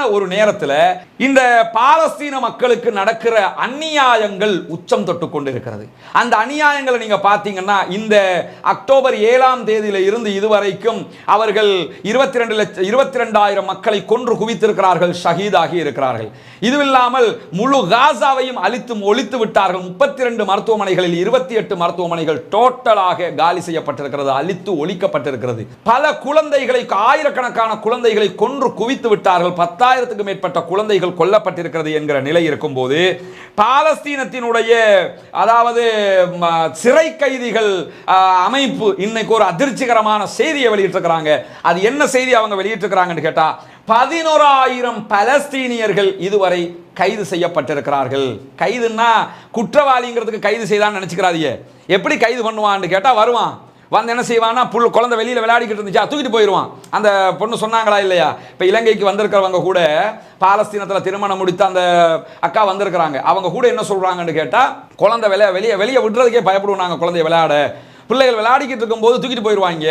ஒரு நேரத்தில் இந்த பாலஸ்தீன மக்களுக்கு நடக்கிற அநியாயங்கள் உச்சம் தொட்டு கொண்டிருக்கிறது. அந்த அநியாயங்களை நீங்க பார்த்தீங்கன்னா இந்த அக்டோபர் ஏழாம் தேதியில இருந்து இதுவரைக்கும் அவர்கள் இருபத்தி ரெண்டு லட்சம் இருபத்தி ரெண்டாயிரம் மக்களை கொன்று குவித்திருக்கிறார்கள் ஷஹீதாகி இருக்கிறார்கள். இதுவில்லாமல் முழு காசாவையும் அழித்து ஒழித்து விட்டார்கள். முப்பத்தி ரெண்டு மருத்துவமனைகளில் இருபத்தி எட்டு மருத்துவமனைகள் டோட்டலாக காலி செய்யப்பட்டிருக்கிறது அழித்து ஒழிக்கப்பட்டிருக்கிறது. பல குழந்தைகளை ஆயிரக்கணக்கான குழந்தைகளை கொன்று குவித்து விட்டார்கள். பத்து பத்தாயிரத்துக்கு மேற்பட்ட குழந்தைகள் கொல்லப்பட்டிருக்கிறது என்கிற நிலை இருக்கும்போது பாலஸ்தீனத்தினுடைய அதாவது ம, சிறை கைதிகள் அமைப்பு இன்னைக்கு ஒரு அதிர்ச்சிகரமான செய்தியை வெளியிட்டிருக்கிறாங்க. அது என்ன செய்தி அவங்க வெளியிட்டிருக்கிறாங்கன்னு கேட்டால் பதினோராயிரம் பலஸ்தீனியர்கள் இதுவரை கைது செய்யப்பட்டிருக்கிறார்கள். கைதுன்னா குற்றவாளிங்கிறதுக்கு கைது செய்தான்னு நினச்சிக்கிறாதியே. எப்படி கைது பண்ணுவான்னு கேட்டால் வருவான். வந்து என்ன செய்வான்னா புல் குழந்தை வெளியில் விளையாடிக்கிட்டு இருந்துச்சா தூக்கிட்டு போயிடுவான் அந்த பொண்ணு சொன்னாங்களா இல்லையா? இப்போ இலங்கைக்கு வந்திருக்கிறவங்க கூட பாலஸ்தீனத்தில் திருமணம் முடித்த அந்த அக்கா வந்திருக்கிறாங்க. அவங்க கூட என்ன சொல்கிறாங்கன்னு கேட்டால் குழந்தை வெளியே வெளியே வெளியே விடுறதுக்கே பயப்படுவோம் நாங்கள் குழந்தைய விளையாட. பிள்ளைகள் விளையாடிக்கிட்டு இருக்கும்போது தூக்கிட்டு போயிடுவாங்க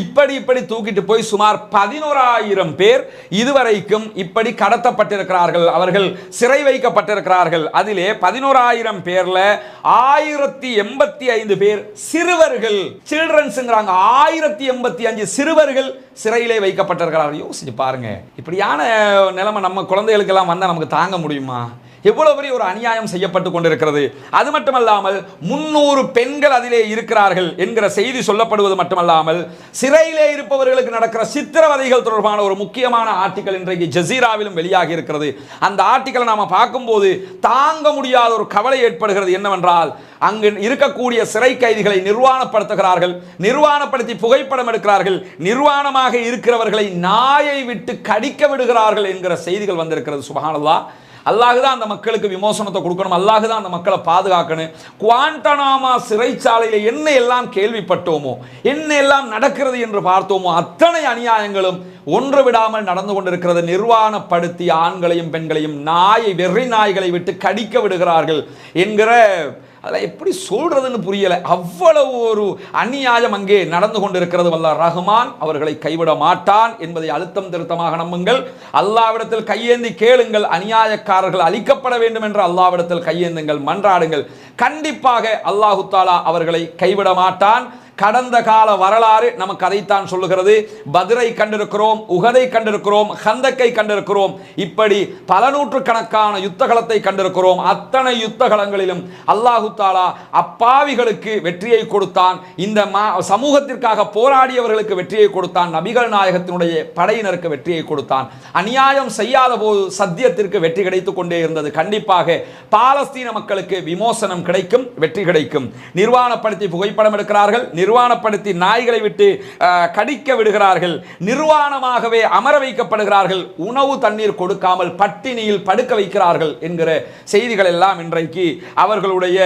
இப்படி இப்படி தூக்கிட்டு போய் சுமார் பதினோராயிரம் பேர் இதுவரைக்கும் இப்படி கடத்தப்பட்டிருக்கிறார்கள். அவர்கள் சிறை வைக்கப்பட்டிருக்கிறார்கள். அதிலே பதினோராயிரம் பேர்ல ஆயிரத்தி எண்பத்தி ஐந்து பேர் சிறுவர்கள் சில்ட்ரன்ஸ்ங்கிறாங்க. ஆயிரத்தி எண்பத்தி அஞ்சு சிறுவர்கள் சிறையிலே வைக்கப்பட்டிருக்கிறார்கள். யோசிச்சு பாருங்க. இப்படியான நிலைமை நம்ம குழந்தைகளுக்கெல்லாம் வந்தால் நமக்கு தாங்க முடியுமா? எவ்வளவு பெரிய ஒரு அநியாயம் செய்யப்பட்டு கொண்டிருக்கிறது. அது மட்டுமல்லாமல் முன்னூறு பெண்கள் அதிலே இருக்கிறார்கள் என்கிற செய்தி சொல்லப்படுவது மட்டுமல்லாமல் சிறையிலே இருப்பவர்களுக்கு நடக்கிற சித்திரவதைகள் தொடர்பான ஒரு முக்கியமான ஆர்டிக்கல் இன்றைக்கு ஜசீராவிலும் வெளியாகி இருக்கிறது. அந்த ஆர்டிக்கலை நாம் பார்க்கும்போது தாங்க முடியாத ஒரு கவலை ஏற்படுகிறது. என்னவென்றால் அங்கு இருக்கக்கூடிய சிறை கைதிகளை நிர்வாணப்படுத்துகிறார்கள் நிர்வாணப்படுத்தி புகைப்படம் எடுக்கிறார்கள் நிர்வாணமாக இருக்கிறவர்களை நாயை விட்டு கடிக்க விடுகிறார்கள் என்கிற செய்திகள் வந்திருக்கிறது. சுபஹானல்லாஹ். அல்லாஹ் தான் அந்த மக்களுக்கு விமோசனத்தை கொடுக்கணும் அல்லாஹ் தான் அந்த மக்களை பாதுகாக்கணும். குவாண்டனாமா சிறைச்சாலையில் என்ன எல்லாம் கேள்விப்பட்டோமோ என்ன எல்லாம் நடக்கிறது என்று பார்த்தோமோ அத்தனை அநியாயங்களும் ஒன்று விடாமல் நடந்து கொண்டிருக்கிறது நிர்வாணப்படுத்தி ஆண்களையும் பெண்களையும் நாயை வெறி நாய்களை விட்டு கடிக்க விடுகிறார்கள் என்கிற அதெல்லாம் எப்படி சொல்றதுன்னு புரியலை. அவ்வளவு ஒரு அநியாயம் அங்கே நடந்து கொண்டிருக்கிறது. வல்ல ரஹ்மான் அவர்களை கைவிட மாட்டான் என்பதை அழுத்தம் திருத்தமாக நம்புங்கள். அல்லாவிடத்தில் கையேந்தி கேளுங்கள். அநியாயக்காரர்கள் அழிக்கப்பட வேண்டும் என்று அல்லாவிடத்தில் கையேந்துங்கள். மன்றாடுங்கள். கண்டிப்பாக அல்லாஹு தாலா அவர்களை கைவிட மாட்டான். கடந்த கால வரலாறு நமக்கு அதைத்தான் சொல்லுகிறது. பதிரை கண்டிருக்கிறோம் உகதை கண்டிருக்கிறோம் ஹந்தக்கை கண்டிருக்கிறோம். இப்படி பல நூற்றுக்கணக்கான யுத்தகலத்தை கண்டிருக்கிறோம். அத்தனை யுத்தகலங்களிலும் அல்லாஹு தாலா அப்பாவிகளுக்கு வெற்றியை கொடுத்தான். இந்த மா- சமூகத்திற்காக போராடியவர்களுக்கு வெற்றியை கொடுத்தான். நபிகள் நாயகத்தினுடைய படையினருக்கு வெற்றியை கொடுத்தான். அநியாயம் செய்யாத போது சத்தியத்திற்கு வெற்றி கிடைத்துக் கொண்டே இருந்தது. கண்டிப்பாக பாலஸ்தீன மக்களுக்கு விமோசனம் கிடைக்கும் வெற்றி கிடைக்கும். நிர்வாணப்படுத்தி புகைப்படம் எடுக்கிறார்கள் நிர்வாணப்படுத்தி நாய்களை விட்டு கடிக்க விடுகிறார்கள் நிர்வாணமாகவே அமர வைக்கப்படுகிறார்கள் உணவு தண்ணீர் கொடுக்காமல் பட்டினியில் படுக்க வைக்கிறார்கள் என்கிற செய்திகள் எல்லாம் இன்றைக்கு அவர்களுடைய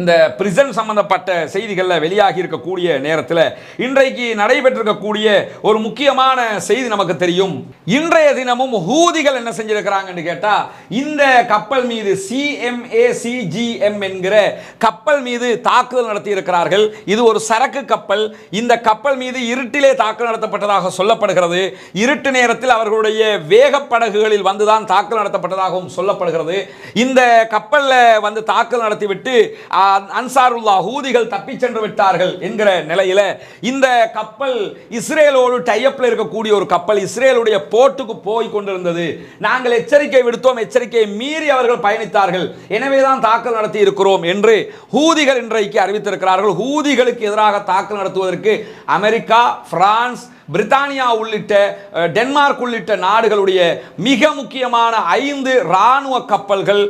இந்த பிரிசன் சம்பந்தப்பட்ட செய்திகளில் வெளியாகி இருக்கக்கூடிய நேரத்தில் இன்றைக்கு நடைபெற்றிருக்கக்கூடிய ஒரு முக்கியமான செய்தி நமக்கு தெரியும். இன்றைய தினமும் ஹூதிகள் என்ன செஞ்சிருக்கிறாங்கன்னு கேட்டா இந்த கப்பல் மீது சிஎம்ஏ சிஜிஎம் என்கிற கப்பல் மீது தாக்குதல் நடத்தி இருக்கிறார்கள் இது ஒரு சரக்கு கப்பல் இந்த கப்பல் மீது இருட்டிலே தாக்குதல் நடத்தப்பட்டதாக சொல்லப்படுகிறது. இருட்டு நேரத்தில் அவர்களுடைய வேகப்படகுகளில் வந்துதான் தாக்குதல் நடத்தப்பட்டதாகவும் சொல்லப்படுகிறது. இந்த கப்பலில் வந்து தாக்குதல் நடத்திவிட்டு அன்சாருல்லா ஹூதிகள் தப்பிச் சென்று விட்டார்கள் என்கிற நிலையில் இந்த கப்பல் இஸ்ரேலோடு டையப்பில் இருக்கக்கூடிய ஒரு கப்பல் இஸ்ரேலுடைய போர்ட்டுக்கு போய் கொண்டிருந்தது. நாங்கள் எச்சரிக்கை விடுத்தோம் எச்சரிக்கையை மீறி அவர்கள் பயணித்தார்கள். எனவே தான் தாக்கல் நடத்தி இருக்கிறோம் என்று ஹூதிகள் இன்றைக்கு அறிவித்திருக்கிறார்கள். ஹூதிகளுக்கு எதிராக தாக்கல் நடத்துவதற்கு அமெரிக்கா பிரான்ஸ் பிரித்தானியா உள்ளிட்ட டென்மார்க் உள்ளிட்ட நாடுகளுடைய மிக முக்கியமான ஐந்து இராணுவ கப்பல்கள்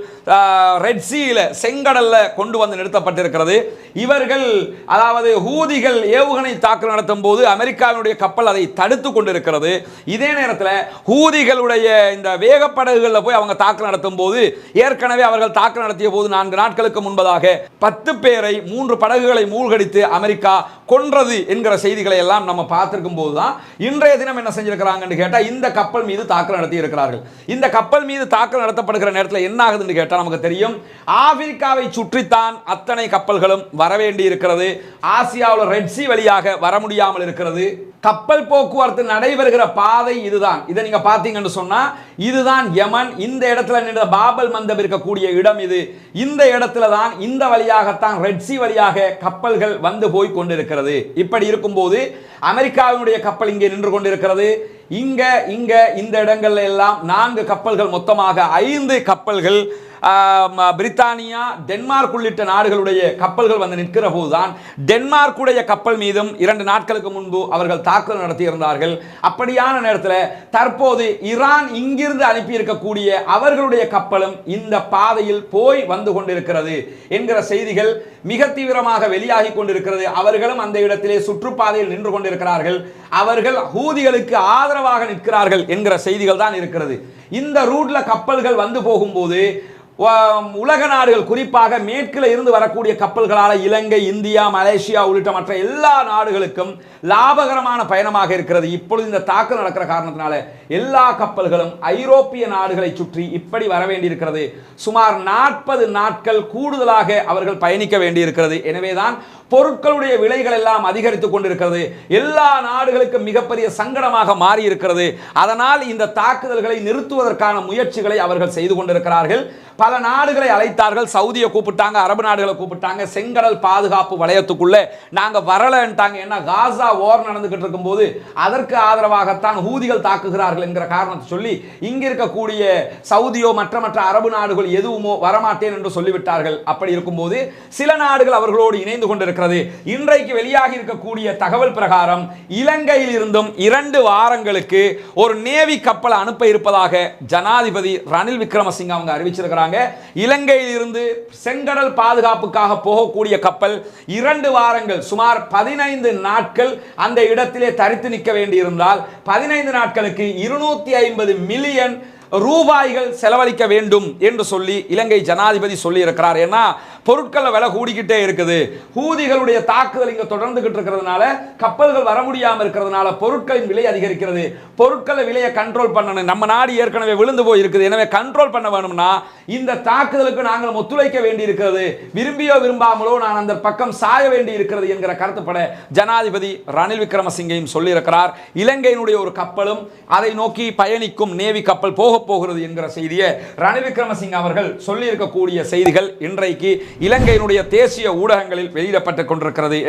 ரெட்சியில் செங்கடலில் கொண்டு வந்து நிறுத்தப்பட்டிருக்கிறது. இவர்கள் அதாவது ஹூதிகள் ஏவுகணை தாக்குதல் நடத்தும் போது அமெரிக்காவினுடைய கப்பல் அதை தடுத்து கொண்டிருக்கிறது. இதே நேரத்தில் ஹூதிகளுடைய இந்த வேகப்படகுகளில் போய் அவங்க தாக்குதல் நடத்தும் போது ஏற்கனவே அவர்கள் தாக்குதல் நடத்திய போது நான்கு நாட்களுக்கு முன்பதாக பத்து பேரை மூன்று படகுகளை மூழ்கடித்து அமெரிக்கா கொன்றது என்கிற செய்திகளை எல்லாம் நம்ம பார்த்துருக்கும் போது தான் இன்றைய தினம் என்ன செஞ்சிருக்கிறாங்கன்னு கேட்டால் இந்த கப்பல் மீது தாக்கல் நடத்தி இருக்கிறார்கள் இந்த கப்பல் மீது தாக்கல் நடத்தப்படுகிற நேரத்தில் என்ன ஆகுதுன்னு கேட்டால் நமக்கு தெரியும். ஆப்பிரிக்காவை சுற்றித்தான் அத்தனை கப்பல்களும் வரவேண்டி இருக்கிறது ஆசியாவில் ரெட்சி வழியாக வர முடியாமல் இருக்கிறது. கப்பல் போக்குவரத்து நடைபெறுகிற பாதை இதுதான். இதை நீங்க பார்த்தீங்கன்னு சொன்னா இதுதான் யமன். இந்த இடத்துல நின்ற பாபல் மந்தம் இருக்கக்கூடிய இடம் இது. இந்த இடத்துல தான் இந்த வழியாகத்தான் ரெட்சி வழியாக கப்பல்கள் வந்து போய் கொண்டிருக்கிறது. இப்படி இருக்கும்போது அமெரிக்காவினுடைய கப்பல் இங்கே நின்று கொண்டிருக்கிறது. இங்க இங்க இந்த இடங்கள்ல எல்லாம் நான்கு கப்பல்கள் மொத்தமாக ஐந்து கப்பல்கள் பிரித்தானியா டென்மார்க் உள்ளிட்ட நாடுகளுடைய கப்பல்கள் வந்து நிற்கிற போதுதான் டென்மார்க்குடைய கப்பல் மீதும் இரண்டு நாட்களுக்கு முன்பு அவர்கள் தாக்குதல் நடத்தியிருந்தார்கள். அப்படியான நேரத்தில் தற்போது ஈரான் இங்கிருந்து அனுப்பியிருக்கக்கூடிய அவர்களுடைய கப்பலும் இந்த பாதையில் போய் வந்து கொண்டிருக்கிறது என்கிற செய்திகள் மிக தீவிரமாக வெளியாகி கொண்டிருக்கிறது. அவர்களும் அந்த இடத்திலே சுற்றுப்பாதையில் நின்று கொண்டிருக்கிறார்கள். அவர்கள் ஹூதிகளுக்கு ஆதரவாக நிற்கிறார்கள் என்கிற செய்திகள் தான் இருக்கிறது. இந்த ரூட்ல கப்பல்கள் வந்து போகும்போது உலக நாடுகள் குறிப்பாக மேற்கில் இருந்து வரக்கூடிய கப்பல்களால் இலங்கை இந்தியா மலேசியா உள்ளிட்ட மற்ற எல்லா நாடுகளுக்கும் லாபகரமான பயணமாக இருக்கிறது. இப்பொழுது இந்த தாக்கல் நடக்கிற காரணத்தினால எல்லா கப்பல்களும் ஐரோப்பிய நாடுகளை சுற்றி இப்படி வர வேண்டியிருக்கிறது. சுமார் நாற்பது நாட்கள் கூடுதலாக அவர்கள் பயணிக்க வேண்டியிருக்கிறது. எனவேதான் பொருட்களுடைய விலைகள் எல்லாம் அதிகரித்துக் கொண்டிருக்கிறது. எல்லா நாடுகளுக்கும் மிகப்பெரிய சங்கடமாக மாறி இருக்கிறது அதனால் இந்த தாக்குதல்களை நிறுத்துவதற்கான முயற்சிகளை அவர்கள் செய்து கொண்டிருக்கிறார்கள். பல நாடுகளை அழைத்தார்கள். சவுதியை கூப்பிட்டாங்க அரபு நாடுகளை கூப்பிட்டாங்க. செங்கடல் பாதுகாப்பு வளையத்துக்குள்ளே நாங்க வரலன்ட்டாங்க. ஏன்னா காசா ஓர் நடந்துகிட்டு இருக்கும்போது அதற்கு ஆதரவாகத்தான் ஹூதிகள் தாக்குகிறார்கள் என்கிற காரணத்தை சொல்லி இங்கே இருக்கக்கூடிய சவுதியோ மற்ற மற்ற அரபு நாடுகள் எதுவுமோ வரமாட்டேன் என்று சொல்லிவிட்டார்கள். அப்படி இருக்கும்போது சில நாடுகள் அவர்களோடு இணைந்து கொண்டிருக்கிறது. இன்றைக்கு வெளியாகி இருக்கக்கூடிய தகவல் பிரகாரம் இலங்கையில் இருந்தும் இரண்டு வாரங்களுக்கு ஒரு நேவி கப்பல் அனுப்ப இருப்பதாக ஜனாதிபதி ரணில் விக்ரமசிங்க அவங்க அறிவிச்சிருக்கிறார். சொல்றாங்க. இலங்கையிலிருந்து செங்கடல் பாதுகாப்புக்காக போகக்கூடிய கப்பல் இரண்டு வாரங்கள் சுமார் பதினைந்து நாட்கள் அந்த இடத்திலே தரித்து நிற்க வேண்டியிருந்தால் பதினைந்து நாட்களுக்கு இருநூத்தி ஐம்பது மில்லியன் ரூபாய்கள் செலவழிக்க வேண்டும் என்று சொல்லி இலங்கை ஜனாதிபதி சொல்லி இருக்கிறார் ஏன்னா பொருட்களை விலை கூடிக்கிட்டே இருக்குது. ஹூதிகளுடைய தாக்குதல் இங்கே தொடர்ந்துகிட்டு இருக்கிறதுனால கப்பல்கள் வர முடியாமல் இருக்கிறதுனால பொருட்களின் விலை அதிகரிக்கிறது. பொருட்களை விலையை கண்ட்ரோல் பண்ணணும். நம்ம நாடு ஏற்கனவே விழுந்து போயிருக்குது. எனவே கண்ட்ரோல் பண்ண வேணும்னா இந்த தாக்குதலுக்கு நாங்கள் ஒத்துழைக்க வேண்டி இருக்கிறது விரும்பியோ விரும்பாமலோ நான் அந்த பக்கம் சாய வேண்டி இருக்கிறது என்கிற கருத்துப்பட ஜனாதிபதி ரணில் விக்ரமசிங்கையும் சொல்லியிருக்கிறார். இலங்கையினுடைய ஒரு கப்பலும் அதை நோக்கி பயணிக்கும் நேவி கப்பல் போக போகிறது என்கிற செய்தியை ரணில் விக்ரமசிங்க அவர்கள் சொல்லியிருக்கக்கூடிய செய்திகள் இன்றைக்கு இலங்கையினுடைய தேசிய ஊடகங்களில் வெளியிடப்பட்டுக் கொண்டிருக்கிறது